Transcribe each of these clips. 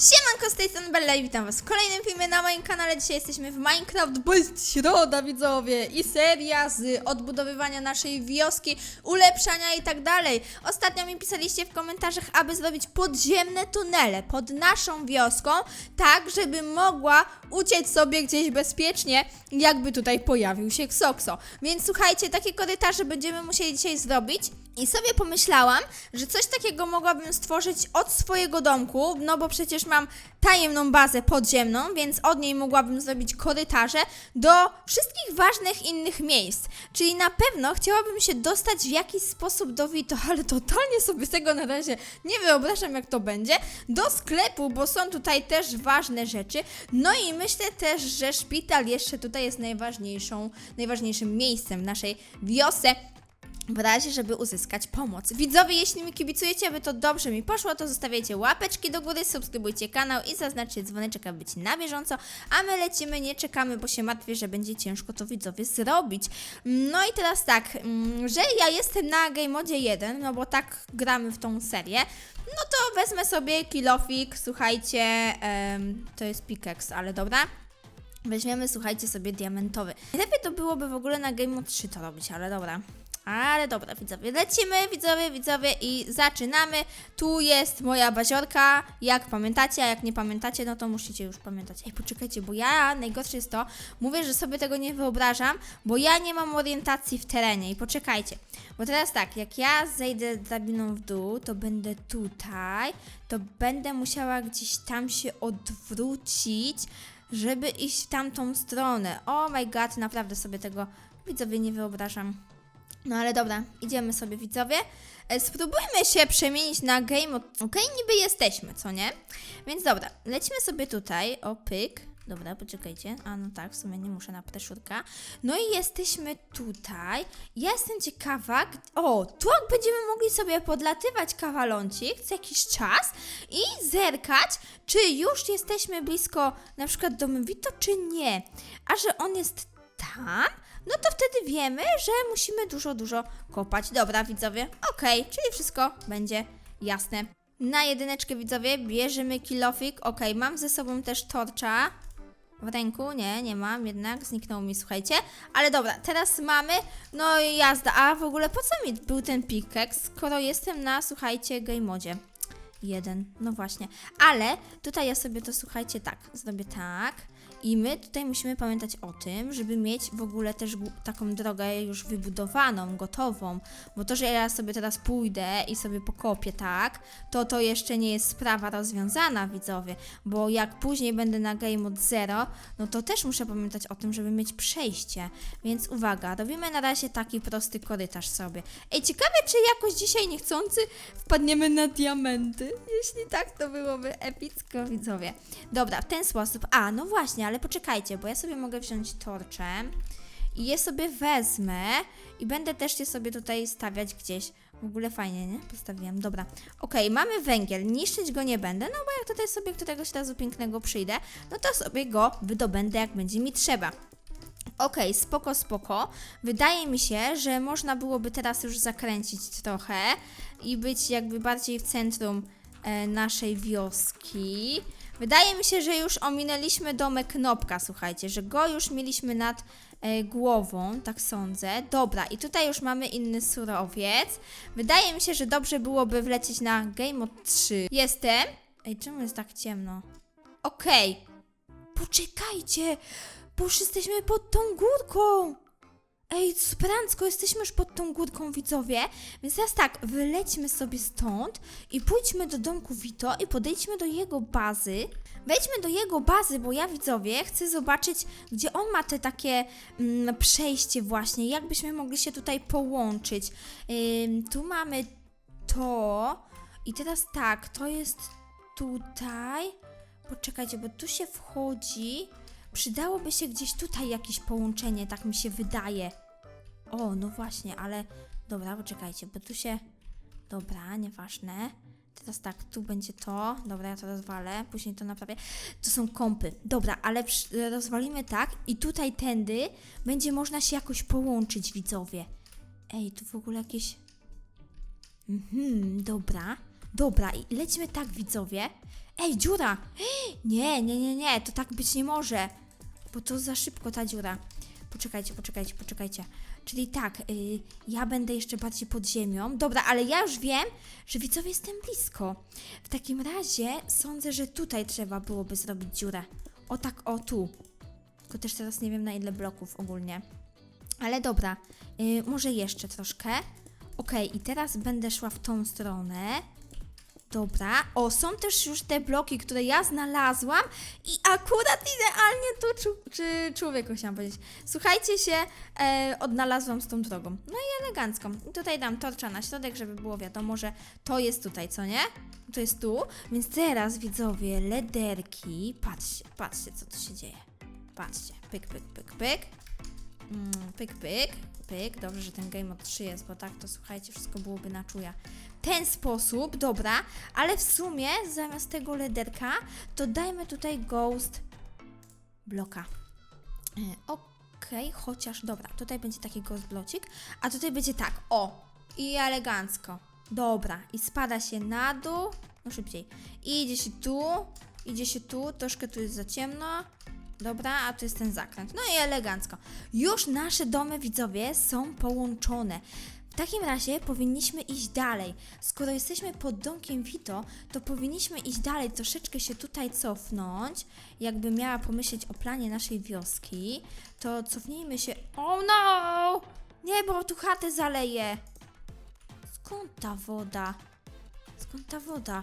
羡慕。Z tej strony Bella i witam was w kolejnym filmie na moim kanale. Dzisiaj jesteśmy w Minecraft, bo jest środa, widzowie, i seria z odbudowywania naszej wioski, ulepszania i tak dalej. Ostatnio mi pisaliście w komentarzach, aby zrobić podziemne tunele pod naszą wioską, tak, żeby mogła uciec sobie gdzieś bezpiecznie, jakby tutaj pojawił się Ksokso. Więc słuchajcie, takie korytarze będziemy musieli dzisiaj zrobić. I sobie pomyślałam, że coś takiego mogłabym stworzyć od swojego domku, no bo przecież mam tajemną bazę podziemną, więc od niej mogłabym zrobić korytarze do wszystkich ważnych innych miejsc. Czyli na pewno chciałabym się dostać w jakiś sposób do Vito, ale totalnie sobie tego na razie nie wyobrażam, jak to będzie. Do sklepu, bo są tutaj też ważne rzeczy. No i myślę też, że szpital jeszcze tutaj jest najważniejszą, najważniejszym miejscem w naszej wiosce w razie, żeby uzyskać pomoc. Widzowie, jeśli mi kibicujecie, aby to dobrze mi poszło, to zostawiajcie łapeczki do góry, subskrybujcie kanał i zaznaczcie dzwoneczek, aby być na bieżąco, a my lecimy, nie czekamy, bo się martwię, że będzie ciężko to widzowie zrobić. No i teraz tak, mm, że ja jestem na Game Modzie 1, no bo tak gramy w tą serię, no to wezmę sobie kilofik, słuchajcie, em, to jest pickaxe, ale dobra. Weźmiemy, słuchajcie, sobie diamentowy. Lepiej to byłoby w ogóle na Game Mode 3 to robić, ale dobra. Ale dobra, widzowie, lecimy, widzowie, widzowie i zaczynamy. Tu jest moja baziorka, jak pamiętacie, a jak nie pamiętacie, no to musicie już pamiętać. Ej, poczekajcie, bo ja, najgorsze jest to, mówię, że sobie tego nie wyobrażam, bo ja nie mam orientacji w terenie i poczekajcie. Bo teraz tak, jak ja zejdę drabiną w dół, to będę tutaj, to będę musiała gdzieś tam się odwrócić, żeby iść w tamtą stronę. Oh my god, naprawdę sobie tego, widzowie, nie wyobrażam. No ale dobra, idziemy sobie widzowie. E, Spróbujmy się przemienić na game. Okej, niby jesteśmy, co nie? Więc dobra, lecimy sobie tutaj. O, pyk. Dobra, poczekajcie. A no tak, w sumie nie muszę na preszurka. No i jesteśmy tutaj. Ja jestem ciekawa. O, tu będziemy mogli sobie podlatywać kawaloncik co jakiś czas i zerkać, czy już jesteśmy blisko na przykład domu Vito, czy nie. A że on jest tam, no to wtedy wiemy, że musimy dużo, dużo kopać. Dobra, widzowie, okej, czyli wszystko będzie jasne. Na jedyneczkę, widzowie, bierzemy kilofik. Okej, mam ze sobą też torcza. W ręku? Nie, nie mam, jednak zniknął mi, słuchajcie. Ale dobra, teraz mamy, no i jazda. A w ogóle po co mi był ten pickaxe, skoro jestem na, słuchajcie, game modzie? Jeden, no właśnie. Ale tutaj ja sobie to, słuchajcie, tak, zrobię tak. I my tutaj musimy pamiętać o tym, żeby mieć w ogóle też taką drogę już wybudowaną, gotową. Bo to, że ja sobie teraz pójdę i sobie pokopię tak, to to jeszcze nie jest sprawa rozwiązana, widzowie. Bo jak później będę na game mode 0, no to też muszę pamiętać o tym, żeby mieć przejście. Więc uwaga, robimy na razie taki prosty korytarz sobie. Ej, ciekawe, czy jakoś dzisiaj niechcący wpadniemy na diamenty. Jeśli tak, to byłoby epicko, widzowie. Dobra, w ten sposób. A, no właśnie, ale poczekajcie, bo ja sobie mogę wziąć torcze i je sobie wezmę i będę też je sobie tutaj stawiać gdzieś. W ogóle fajnie, nie? Postawiłam. Dobra. Okej, mamy węgiel. Niszczyć go nie będę, no bo jak tutaj sobie któregoś razu pięknego przyjdę, no to sobie go wydobędę, jak będzie mi trzeba. Okej, spoko, spoko. Wydaje mi się, że można byłoby teraz już zakręcić trochę i być jakby bardziej w centrum e, naszej wioski. Wydaje mi się, że już ominęliśmy domek Nopka, słuchajcie, że go już mieliśmy nad e, głową, tak sądzę. Dobra, i tutaj już mamy inny surowiec. Wydaje mi się, że dobrze byłoby wlecieć na Game Mode 3. Jestem. Ej, czemu jest tak ciemno? Okej. Poczekajcie, bo już jesteśmy pod tą górką. Ej, sprancko, jesteśmy już pod tą górką, widzowie. Więc teraz tak, wylećmy sobie stąd i pójdźmy do domku Vito i podejdźmy do jego bazy. Wejdźmy do jego bazy, bo ja, widzowie, chcę zobaczyć, gdzie on ma te takie mm, przejście właśnie, jakbyśmy mogli się tutaj połączyć. Ym, tu mamy to i teraz tak, to jest tutaj. Poczekajcie, bo tu się wchodzi. Przydałoby się gdzieś tutaj jakieś połączenie, tak mi się wydaje. O, no właśnie, ale dobra, poczekajcie, bo tu się. Dobra, nieważne. Teraz tak, tu będzie to. Dobra, ja to rozwalę, później to naprawię. To są kąpy. Dobra, ale rozwalimy tak i tutaj tędy będzie można się jakoś połączyć, widzowie. Ej, tu w ogóle jakieś. Mhm, dobra. Dobra, i lećmy tak, widzowie. Ej, dziura! Nie, nie, nie, nie, to tak być nie może. Bo to za szybko ta dziura. Poczekajcie, poczekajcie, poczekajcie. Czyli tak, y, ja będę jeszcze bardziej pod ziemią. Dobra, ale ja już wiem, że widzowie jestem blisko. W takim razie sądzę, że tutaj trzeba byłoby zrobić dziurę. O tak, o tu. Tylko też teraz nie wiem na ile bloków ogólnie. Ale dobra, y, może jeszcze troszkę. Okej, i teraz będę szła w tą stronę. Dobra. O, są też już te bloki, które ja znalazłam i akurat idealnie tu czu- czy człowieku chciałam powiedzieć. Słuchajcie się, e, odnalazłam z tą drogą. No i elegancką. I tutaj dam torcza na środek, żeby było wiadomo, że to jest tutaj, co nie? To jest tu. Więc teraz widzowie, lederki. Patrzcie, patrzcie, co tu się dzieje. Patrzcie. Pyk, pyk, pyk, pyk. Mm, pyk, pyk, pyk. Dobrze, że ten game od 3 jest, bo tak to słuchajcie, wszystko byłoby na czuja. Ten sposób, dobra, ale w sumie zamiast tego lederka, to dajmy tutaj ghost bloka. E, Okej, chociaż dobra, tutaj będzie taki ghost blocik, a tutaj będzie tak, o, i elegancko. Dobra, i spada się na dół, no szybciej. I idzie się tu, idzie się tu, troszkę tu jest za ciemno. Dobra, a tu jest ten zakręt. No i elegancko. Już nasze domy widzowie są połączone. W takim razie powinniśmy iść dalej. Skoro jesteśmy pod domkiem Vito, to powinniśmy iść dalej, troszeczkę się tutaj cofnąć. Jakby miała pomyśleć o planie naszej wioski, to cofnijmy się. Oh no! Nie, bo tu chatę zaleje. Skąd ta woda? Skąd ta woda?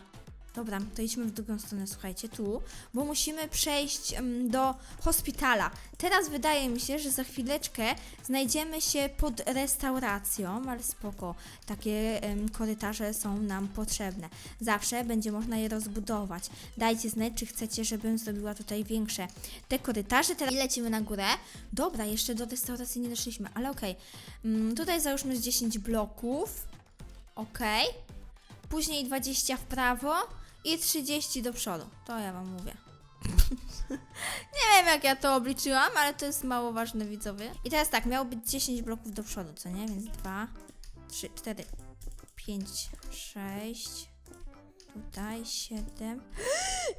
Dobra, to idźmy w drugą stronę, słuchajcie, tu, bo musimy przejść em, do hospitala. Teraz wydaje mi się, że za chwileczkę znajdziemy się pod restauracją, ale spoko, takie em, korytarze są nam potrzebne. Zawsze będzie można je rozbudować. Dajcie znać, czy chcecie, żebym zrobiła tutaj większe te korytarze. Teraz lecimy na górę. Dobra, jeszcze do restauracji nie doszliśmy, ale okej. Mm, tutaj załóżmy z 10 bloków. Okej. Później 20 w prawo i 30 do przodu. To ja wam mówię. nie wiem jak ja to obliczyłam, ale to jest mało ważne widzowie. I teraz tak, miało być 10 bloków do przodu, co nie? Więc 2, 3, 4, 5, 6. Tutaj 7.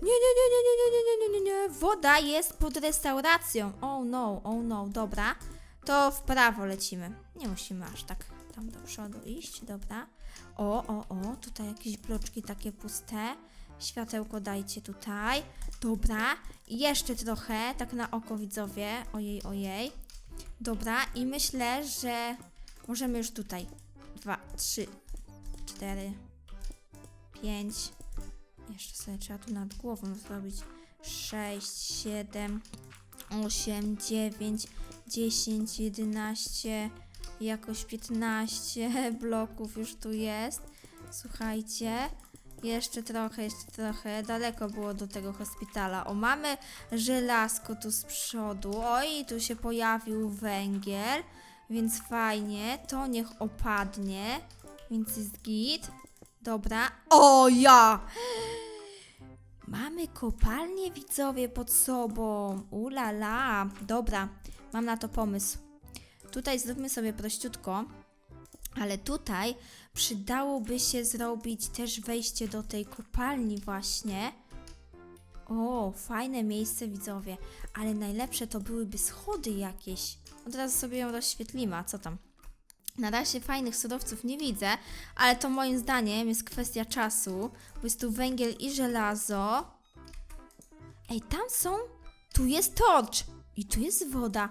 Nie, nie, nie, nie, nie, nie, nie, nie, nie, nie. Woda jest pod restauracją. Oh no, oh no, dobra. To w prawo lecimy. Nie musimy aż tak tam do przodu iść, dobra. O, o, o, tutaj jakieś bloczki takie puste. Światełko dajcie tutaj. Dobra. Jeszcze trochę, tak na oko widzowie. Ojej, ojej. Dobra, i myślę, że możemy już tutaj. Dwa, trzy, cztery, pięć. Jeszcze sobie trzeba tu nad głową zrobić. Sześć, siedem, osiem, dziewięć, dziesięć, jedenaście, jakoś 15 bloków już tu jest. Słuchajcie, jeszcze trochę, jeszcze trochę. Daleko było do tego hospitala. O, mamy żelazko tu z przodu. Oj, tu się pojawił węgiel, więc fajnie. To niech opadnie, więc jest git. Dobra. O, ja! Mamy kopalnię widzowie pod sobą. Ula la. Dobra, mam na to pomysł. Tutaj zróbmy sobie prościutko, ale tutaj przydałoby się zrobić też wejście do tej kopalni właśnie. O, fajne miejsce widzowie, ale najlepsze to byłyby schody jakieś. Od razu sobie ją rozświetlimy, a co tam? Na razie fajnych surowców nie widzę, ale to moim zdaniem jest kwestia czasu, bo jest tu węgiel i żelazo. Ej, tam są. Tu jest torcz i tu jest woda.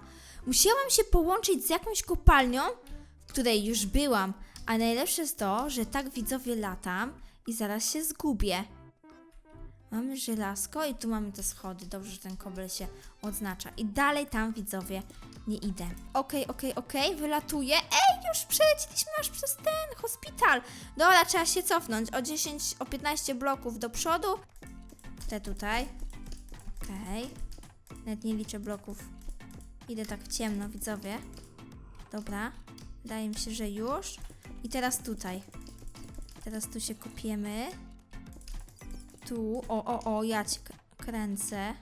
Musiałam się połączyć z jakąś kopalnią, w której już byłam, a najlepsze jest to, że tak widzowie latam i zaraz się zgubię. Mamy żelazko i tu mamy te schody. Dobrze, że ten kobel się odznacza. I dalej tam widzowie nie idę. Okej, okej, okej, wylatuję. Ej, już przeleciliśmy aż przez ten hospital. Dobra, trzeba się cofnąć o 10, o 15 bloków do przodu. Te tutaj. Okej. Nawet nie liczę bloków. Idę tak ciemno, widzowie. Dobra. Wydaje mi się, że już. I teraz tutaj. Teraz tu się kopiemy. Tu. O, o, o, ja cię kręcę.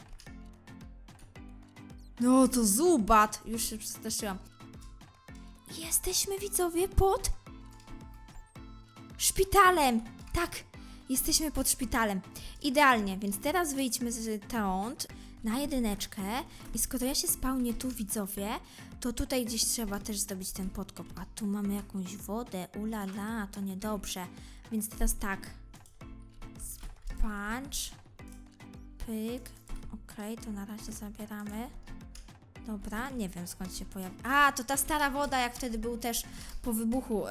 No to zubat! Już się przestraszyłam. Jesteśmy widzowie pod szpitalem. Tak, jesteśmy pod szpitalem. Idealnie, więc teraz wyjdźmy stąd na jedyneczkę i skoro ja się spełnię tu, widzowie, to tutaj gdzieś trzeba też zdobyć ten podkop. A tu mamy jakąś wodę, ulala, to niedobrze. Więc teraz tak. Sponge. Pyk. Okej, to na razie zabieramy. Dobra, nie wiem skąd się pojawi. A, to ta stara woda, jak wtedy był też po wybuchu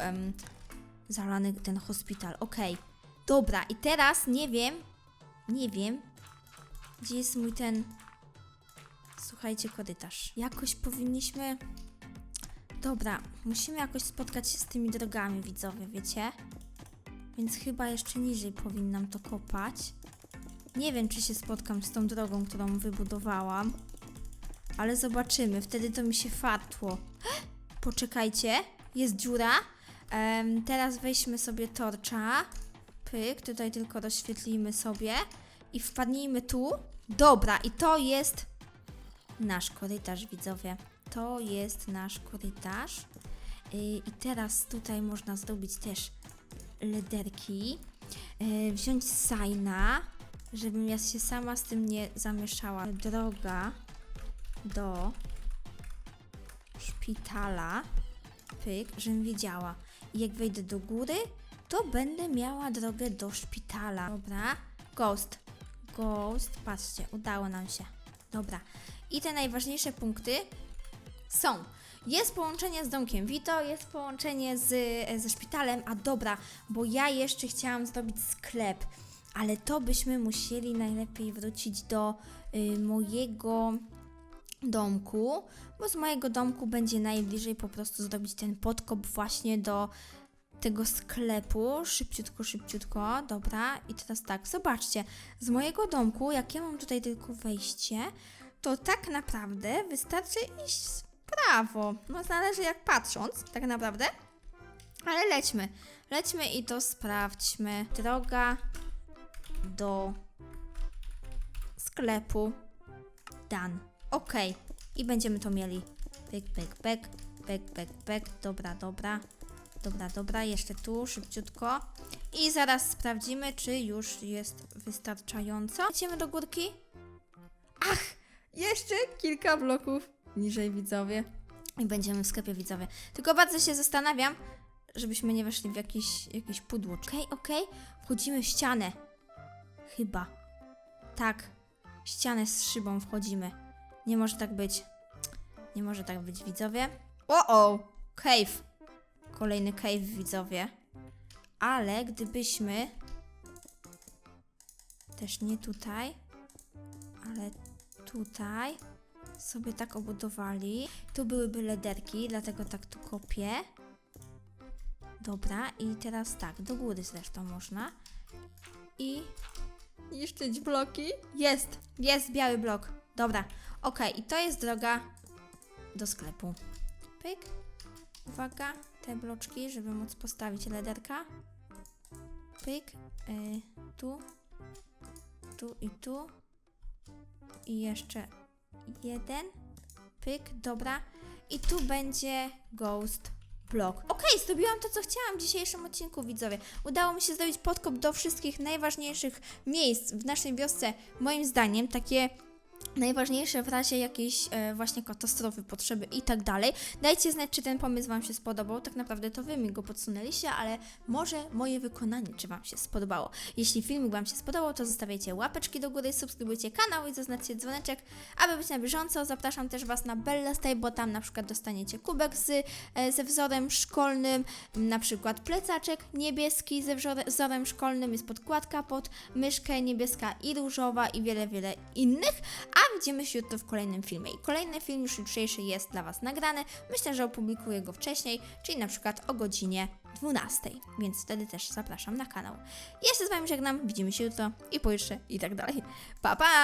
zalany ten hospital. Okej. Dobra, i teraz nie wiem, nie wiem, gdzie jest mój ten. Słuchajcie, korytarz. Jakoś powinniśmy. Dobra, musimy jakoś spotkać się z tymi drogami, widzowie, wiecie? Więc chyba jeszcze niżej powinnam to kopać. Nie wiem, czy się spotkam z tą drogą, którą wybudowałam. Ale zobaczymy, wtedy to mi się fatło. Poczekajcie, jest dziura. Em, teraz weźmy sobie torcza. Pyk, tutaj tylko rozświetlimy sobie. I wpadnijmy tu. Dobra, i to jest nasz korytarz, widzowie. To jest nasz korytarz. Yy, I teraz tutaj można zrobić też lederki. Yy, wziąć sajna, żebym ja się sama z tym nie zamieszała. Droga do szpitala. Pyk, żebym wiedziała. I jak wejdę do góry, to będę miała drogę do szpitala. Dobra. Ghost. Ghost. Patrzcie, udało nam się. Dobra. I te najważniejsze punkty są. Jest połączenie z domkiem Vito, jest połączenie z, e, ze szpitalem, a dobra, bo ja jeszcze chciałam zrobić sklep, ale to byśmy musieli najlepiej wrócić do y, mojego domku, bo z mojego domku będzie najbliżej po prostu zrobić ten podkop właśnie do tego sklepu. Szybciutko, szybciutko, dobra. I teraz tak, zobaczcie, z mojego domku, jak ja mam tutaj tylko wejście, to tak naprawdę wystarczy iść w prawo. No zależy jak patrząc, tak naprawdę. Ale lećmy, lećmy i to sprawdźmy. Droga do sklepu Dan. Ok. I będziemy to mieli. Pyk, pyk, pyk, pyk, pyk, pyk. Dobra, dobra. Dobra, dobra. Jeszcze tu, szybciutko. I zaraz sprawdzimy, czy już jest wystarczająco. Idziemy do górki. Ach! Jeszcze kilka bloków niżej, widzowie. I będziemy w sklepie, widzowie. Tylko bardzo się zastanawiam, żebyśmy nie weszli w jakieś, jakieś pudło. Okej, okej. Wchodzimy w ścianę. Chyba. Tak. Ścianę z szybą wchodzimy. Nie może tak być. Nie może tak być, widzowie. O, o! Cave. Kolejny cave, widzowie. Ale gdybyśmy. Też nie tutaj, ale tutaj sobie tak obudowali. Tu byłyby lederki, dlatego tak tu kopię. Dobra, i teraz tak, do góry zresztą można. I niszczyć bloki. Jest, jest biały blok. Dobra, okej, i to jest droga do sklepu. Pyk. Uwaga, te bloczki, żeby móc postawić lederka. Pyk. Y, tu, tu i tu. I jeszcze jeden. Pyk, dobra. I tu będzie ghost block. Okej, zrobiłam to, co chciałam w dzisiejszym odcinku, widzowie. Udało mi się zrobić podkop do wszystkich najważniejszych miejsc w naszej wiosce, moim zdaniem, takie najważniejsze w razie jakiejś e, właśnie katastrofy, potrzeby i tak dalej. Dajcie znać, czy ten pomysł Wam się spodobał. Tak naprawdę to Wy mi go podsunęliście, ale może moje wykonanie, czy Wam się spodobało. Jeśli filmik Wam się spodobał, to zostawiajcie łapeczki do góry, subskrybujcie kanał i zaznaczcie dzwoneczek, aby być na bieżąco. Zapraszam też Was na Bella Stay, bo tam na przykład dostaniecie kubek z, e, ze wzorem szkolnym, na przykład plecaczek niebieski ze wzore- wzorem szkolnym, jest podkładka pod myszkę niebieska i różowa i wiele, wiele innych. A widzimy się jutro w kolejnym filmie. I kolejny film już jutrzejszy jest dla Was nagrany. Myślę, że opublikuję go wcześniej, czyli na przykład o godzinie 12, więc wtedy też zapraszam na kanał. Ja się z Wami żegnam, widzimy się jutro i pojutrze i tak dalej. Pa, pa!